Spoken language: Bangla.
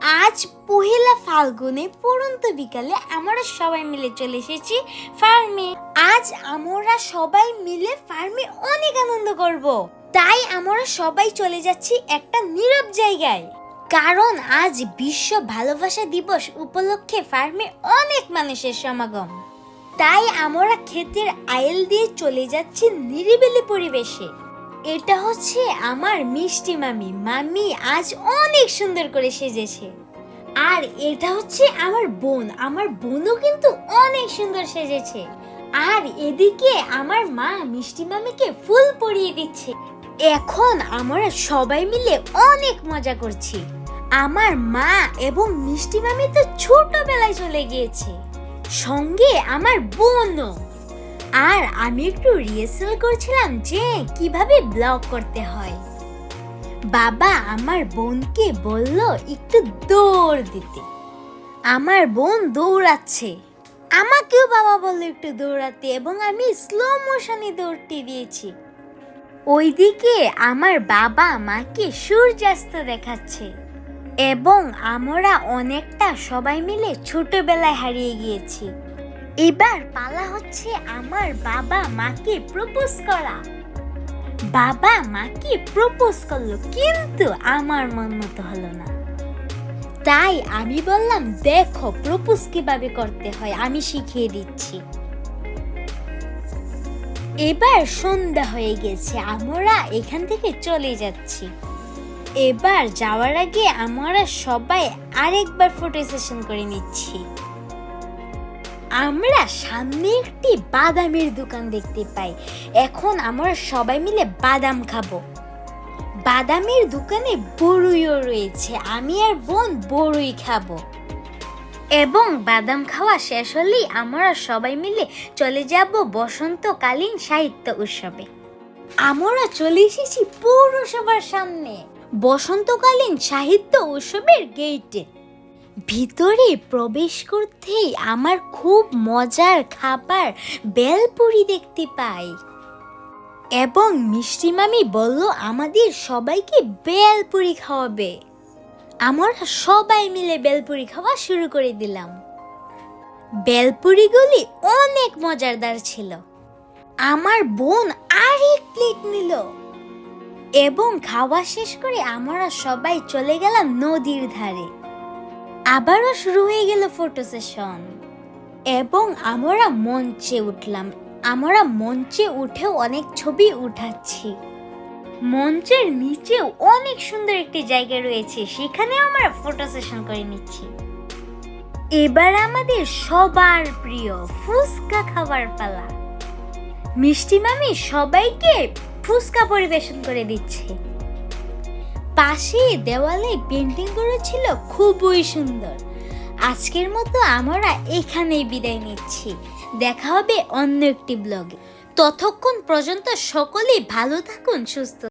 আজ পহিলা ফাল্গুনে পড়ন্ত বিকালে আমরা সবাই মিলে চলে এসেছি ফার্মে। আজ আমরা সবাই মিলে ফার্মে অনেক আনন্দ করব। তাই আমরা সবাই চলে যাচ্ছি একটা নীরব জায়গায়। কারণ আজ বিশ্ব ভালোবাসা দিবস উপলক্ষে ফার্মে অনেক মানুষের সমাগম। তাই আমরা ক্ষেতের আয়েল দিয়ে চলে যাচ্ছি নিরিবিলি পরিবেশে। এটা হচ্ছে আমার মিষ্টি মামি। মামি আজ অনেক সুন্দর করে সেজেছে। আর এটা হচ্ছে আমার বোন। আমার বোনও কিন্তু অনেক সুন্দর সেজেছে। আর এদিকে আমার মা মিষ্টি মামিকে ফুল পরিয়ে দিচ্ছে। এখন আমরা সবাই মিলে অনেক মজা করছি। আমার মা এবং মিষ্টি মামি তো ছোটবেলায় চলে গিয়েছে। সঙ্গে আমার বোনও। আর আমি একটু রিহার্সাল করছিলাম যে কীভাবে ব্লগ করতে হয়। বাবা আমার বোনকে বলল একটু দৌড় দিতে। আমার বোন দৌড়াচ্ছে। আমাকেও বাবা বলল একটু দৌড়াতে এবং আমি স্লো মোশনে দৌড়তে দিয়েছি। ওইদিকে আমার বাবা মাকে সূর্যাস্ত দেখাচ্ছে এবং আমরা অনেকটা সবাই মিলে ছোটবেলায় হারিয়ে গিয়েছি। এবার পালা হচ্ছে আমার বাবা মাকে প্রপোজ করা। বাবা মাকে প্রপোজ করল, কিন্তু আমার মন মতো হলো না। তাই আমি বললাম, দেখো প্রপোজ কীভাবে করতে হয়, আমি শিখিয়ে দিচ্ছি। এবার সন্ধ্যা হয়ে গেছে, আমরা এখান থেকে চলে যাচ্ছি। এবার যাওয়ার আগে আমরা সবাই আরেকবার ফটো সেশন করে নিচ্ছি। আমরা সামনে একটি বাদামের দোকান দেখতে পাই। এখন আমরা সবাই মিলে বাদাম খাব। বাদামের দোকানে বড়ইও রয়েছে। আমি আর বোন বড়ই খাব। এবং বাদাম খাওয়া শেষ হলেই আমরা সবাই মিলে চলে যাব বসন্তকালীন সাহিত্য উৎসবে। আমরা চলে এসেছি পৌরসভার সামনে। বসন্তকালীন সাহিত্য উৎসবের গেইটে ভিতরে প্রবেশ করতেই আমার খুব মজার খাবার বেলপুরি দেখতে পাই। এবং মিষ্টি মামি বলল, আমাদের সবাইকে বেলপুরি খাওয়াবে। আমরা সবাই মিলে বেলপুরি খাওয়া শুরু করে দিলাম। বেলপুরিগুলি অনেক মজারদার ছিল। আমার বোন আরেক প্লেট নিল। এবং খাওয়া শেষ করে আমরা সবাই চলে গেলাম নদীর ধারে। আবারও শুরু হয়ে গেল ফটো সেশন এবং আমরা মঞ্চে উঠলাম। আমরা মঞ্চে উঠেও অনেক ছবি উঠাচ্ছি। মঞ্চের নিচেও অনেক সুন্দর একটি জায়গা রয়েছে। সেখানে আমরা ফটো সেশন করে নিচ্ছি। এবার আমাদের সবার প্রিয় ফুচকা খাবার পালা। মিষ্টি মামি সবাইকে ফুচকা পরিবেশন করে দিচ্ছে। পাশে দেওয়ালে পেন্টিং করেছিল, খুবই সুন্দর। আজকের মতো আমরা এখানেই বিদায় নিচ্ছি। দেখা হবে অন্য একটি ব্লগে ততক্ষণ পর্যন্ত সকলেই ভালো থাকুন, সুস্থ